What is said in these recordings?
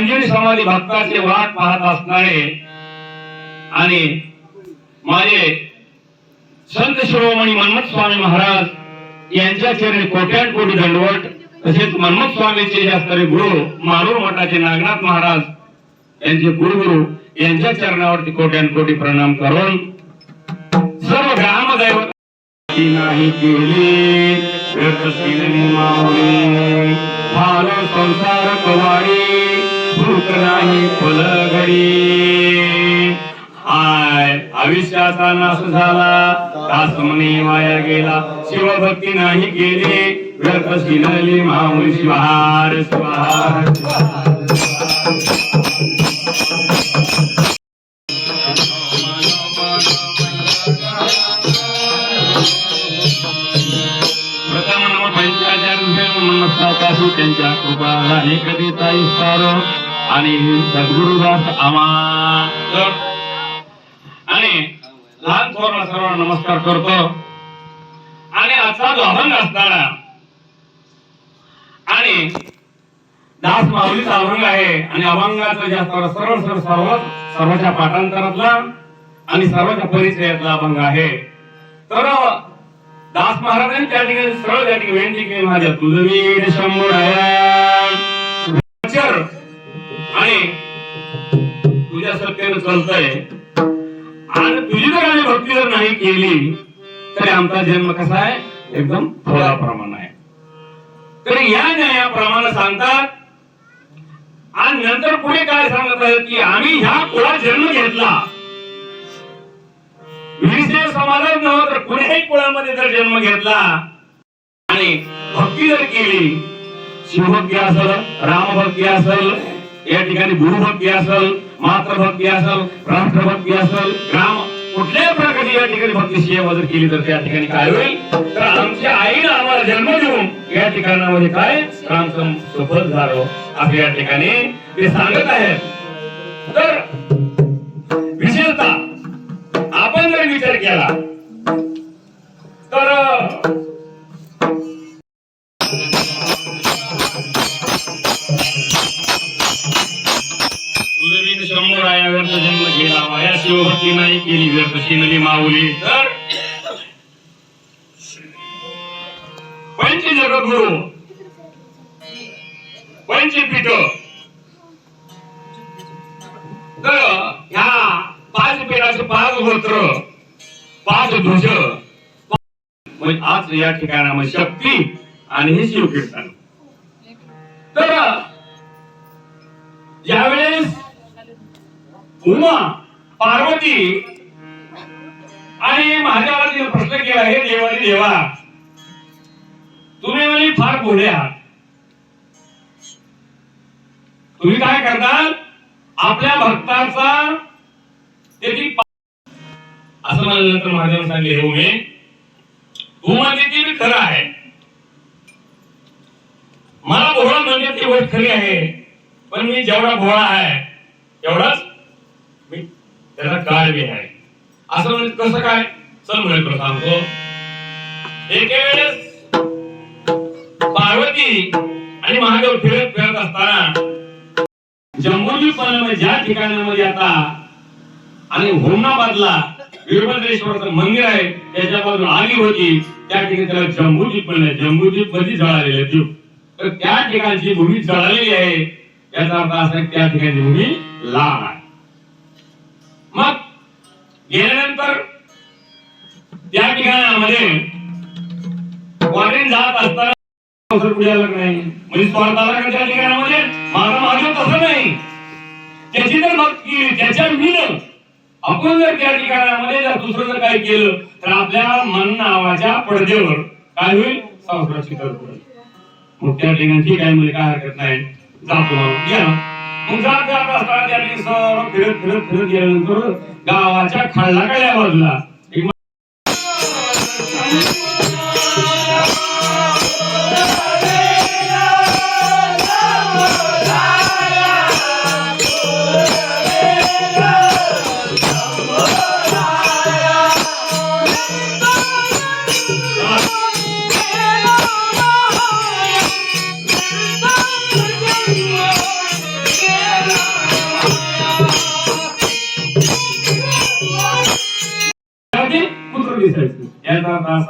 मध्ये समाधी भक्ताची वाट पाहत असणारे आणि माझे संत शिरोमणी मन्मथ स्वामी महाराज यांच्या चरणी कोट्यान कोटी दंडवट तसेच मन्मथ स्वामीचे जे गुरु मारूर मठाचे नागनाथ महाराज यांचे गुरुगुरु यांच्या चरणावरती कोट्यान कोटी प्रणाम करून सर्व ग्रामदैवत नाही केली व्यर्थशील माऊली. झालं संसार कवाडी भूक नाही फलघडी आय आयुष्याचा नाश झाला. दास म्हणे वाया गेला. शिवभक्ती नाही केली. व्यर्थ शिनली माऊली शिवहार शिवहार. असू त्यांच्या कृपाला हे कधी ताई सारो? आणि सद्गुरुदास आमा. आणि लहान थोरला सर्वांना नमस्कार करतो. आणि आजचा जो अभंग असताना आणि दास माऊलीचा अभंग आहे आणि अभंगाचं जास्त सरळ सर्व सर्व सर्वांच्या पाठांतरातला आणि सर्वांच्या परिचयातला अभंग आहे. तर दास महाराजांनी त्या ठिकाणी सरळ त्या ठिकाणी विनंती केली माझ्या तुझं वीर शंभर आणि तुझ्या सत्तेनं चालतंय. आणि तुझी जर आम्ही भक्ती जर नाही केली तरी आमचा जन्म कसा आहे? एकदम थोडा प्रमाण आहे. तर या न्यायाप्रमाणे सांगतात आणि नंतर पुढे काय सांगत आहेत की आम्ही ह्या कुळात जन्म घेतला. समाजात नव्हतं तर कुण्याही कुळामध्ये जर जन्म घेतला आणि भक्ती जर केली शिवभक्ती असल रामभक्ती असल या ठिकाणी गुरुभक्ती असल मातृभक्ती असेल राष्ट्रभक्ती असल ग्राम कुठल्याही प्रकारची या ठिकाणी भक्ती सेवा जर केली तर त्या ठिकाणी काय होईल? तर आमच्या आईनं आम्हाला जन्म देऊन या ठिकाणामध्ये काय? रामसम सफल झालो. असं या ठिकाणी ते सांगत आहेत. तर आपण जर विचार केला. तर आया व्यर्थ जन्म गेला वाया शिवभक्ती नाही केली व्यर्थ शिनली माऊली. तर पंच जगद्गुरु? पंचपीठ तर ह्या पाच पेराचे पाच गोत्र पाच ध्वज म्हणजे आज या ठिकाणामध्ये शक्ती आणि हे शिवकीर्तन तर ज्यावेळेस उमा पार्वती आणि महादेवाला प्रश्न केला हे देवानी देवा तुम्ही म्हणजे फार भोळे आहात. तुम्ही काय करता आपल्या भक्ताचा त्याची असं असं म्हणल्यानंतर महादेव सांगले हे उमे तू म्हणते मी खरं आहे. मला भोळा म्हणजे ते गोष्ट खरी आहे पण मी जेवढा भोळा आहे तेवढाच मी त्याचा काळ बी आहे. असं म्हणजे कसं काय? चल म्हणजे तुला सांगतो. एके वेळेस पार्वती आणि महादेव फिरत फिरत असताना जम्बूद्वीपमध्ये ज्या ठिकाणामध्ये आता आणि हुमनाबादला वीरभद्रेश्वराचं मंदिर आहे त्याच्या बाजूला आली होती. त्या ठिकाणी त्याला जम्बूद्वीप म्हणलं जम्बूद्वीपमध्ये जळालेले द्वीप तर त्या ठिकाणची भूमी जळालेली आहे. याचा अर्थ असा त्या ठिकाणी भूमी लाल आहे. मग गेल्यानंतर त्या ठिकाणामध्ये वाटेन जात असताना अवसर पुढे नाही? म्हणजे स्वार्थाला का त्या ठिकाणामध्ये माझा माझं तसं नाही. त्याची तर मग त्याच्या विन आपण जर त्या ठिकाणामध्ये जर दुसरं जर काय केलं तर आपल्या मन नावाच्या पडद्यावर काय होईल? संस्कृती होईल. मग त्या ठिकाणी ठीक आहे म्हणजे काय हरकत नाही. जातो मग या. मग जात जात असताना त्या ठिकाणी सर्व फिरत फिरत फिरत गेल्यानंतर गावाच्या खालनाकडल्या बाजूला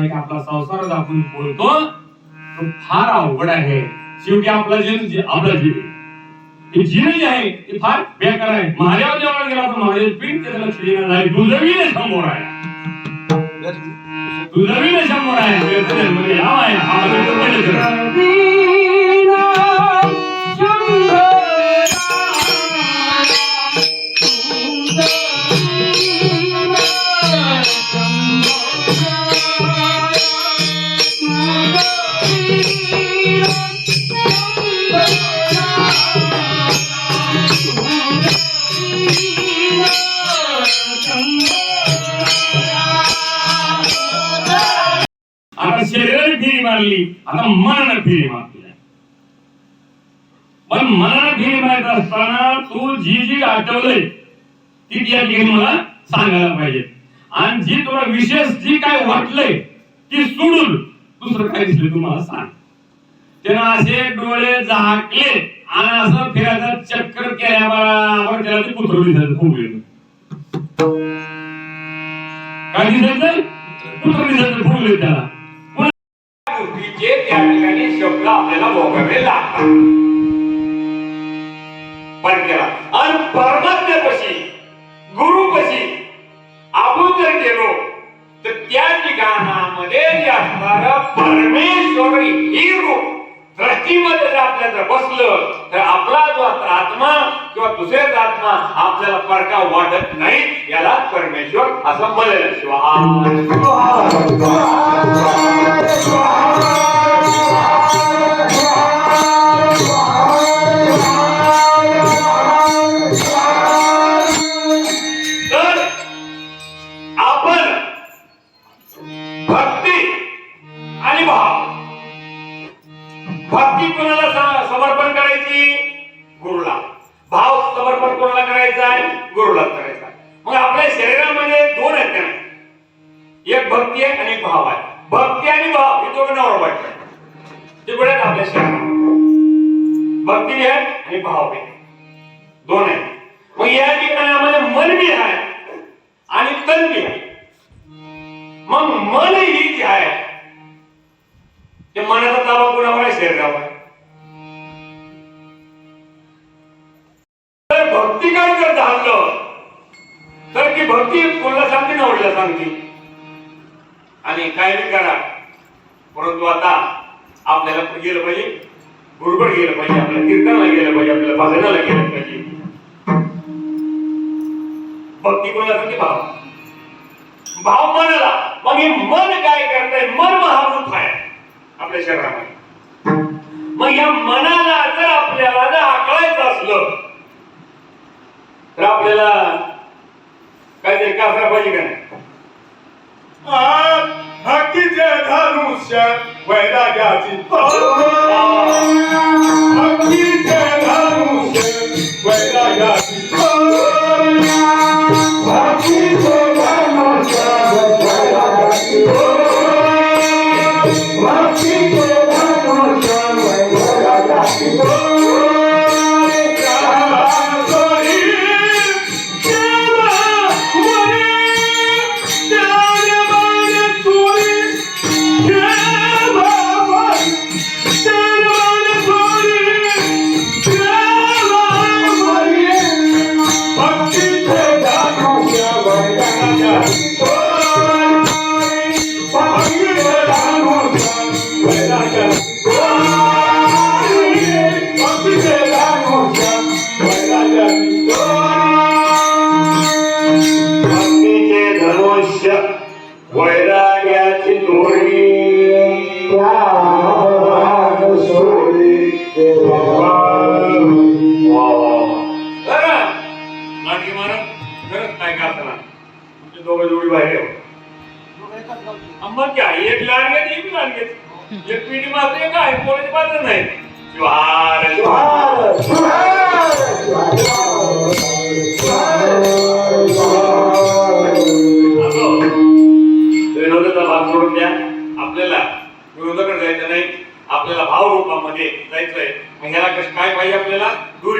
असा एक आपला संसारात आपण बोलतो तो फार अवघड आहे. शेवटी आपला जीव जे- आपला जीव. हे जे आहे ते फार बेकार आहे. महादेव जेव्हा गेला तर महादेव पीठ त्याचं लक्ष देणार नाही समोर आहे. दुजवीने समोर आहे. आता शरीराने फेरी मारली आता मनानं फेरी मारली पण मनानं फेरी मारत असताना तू जी जी आठवलंय ती या ठिकाणी मला सांगायला पाहिजे आणि जी तुला विशेष जी काय वाटलंय ती सोडून दुसरं काय दिसलं तुम्हाला सांग त्यानं असे डोळे झाकले आणि असं फिरायचं चक्कर केल्या बरोबर त्याला ते पुत्र दिसायचं खूप वेळ काय दिसायचं पुत्र दिसायचं खूप वेळ त्याला गोष्टीचे ठिकाणी शब्द आपल्याला भोगावे लागतात पण केला आणि परमात्म्यापाशी गुरुपाशी आपण जर गेलो तर त्या ठिकाणामध्ये जे असणारं परमेश्वर ही रूप दृष्टीमध्ये जर आपल्या जर बसलं तर आपला जो आत्मा किंवा दुसऱ्याच आत्मा आपल्याला फरका वाटत नाही याला परमेश्वर असं म्हणेल शिवा गुरुला करायचा मग आपल्या शरीरामध्ये दोन आहेत. त्यांना एक भक्ती आहे आणि एक भाव आहे. भक्ती आणि भाव हे दोघं नवर वाटत ते कुठे आपल्या शरीरात भक्ती आहे आणि भाव आहे. दोन आहेत. मग या ठिकाणामध्ये मन बी आहे आणि तन बी आहे. मग मन ही जे आहे ते मनाचा ताबा कोणावर आहे? शरीरावर. सांगते आणि काय नाही करा परंतु आता आपल्याला गेलं पाहिजे गुरुकडे गेलं पाहिजे आपल्याला कीर्तनाला गेलं पाहिजे आपल्याला भजनाला गेलं पाहिजे. भक्ती कोणाला सांगते भाव? भाव मनाला. मग हे मन काय करतंय? मन महाभूत आहे आपल्या शरीरामध्ये. मग या मनाला जर आपल्याला जर आकळायचं असलं तर आपल्याला काहीतरी कासरा पाहिजे का नाही? Hakije dhanusya vairagati Hakije पिढी मात्र काय पोलीस मात्र नाही. ज्वार विनोदाचा भाग सोडून द्या. आपल्याला विनोदाकडे जायचं नाही. आपल्याला भाव रूपामध्ये जायचंय. मग ह्याला काय पाहिजे आपल्याला? दूर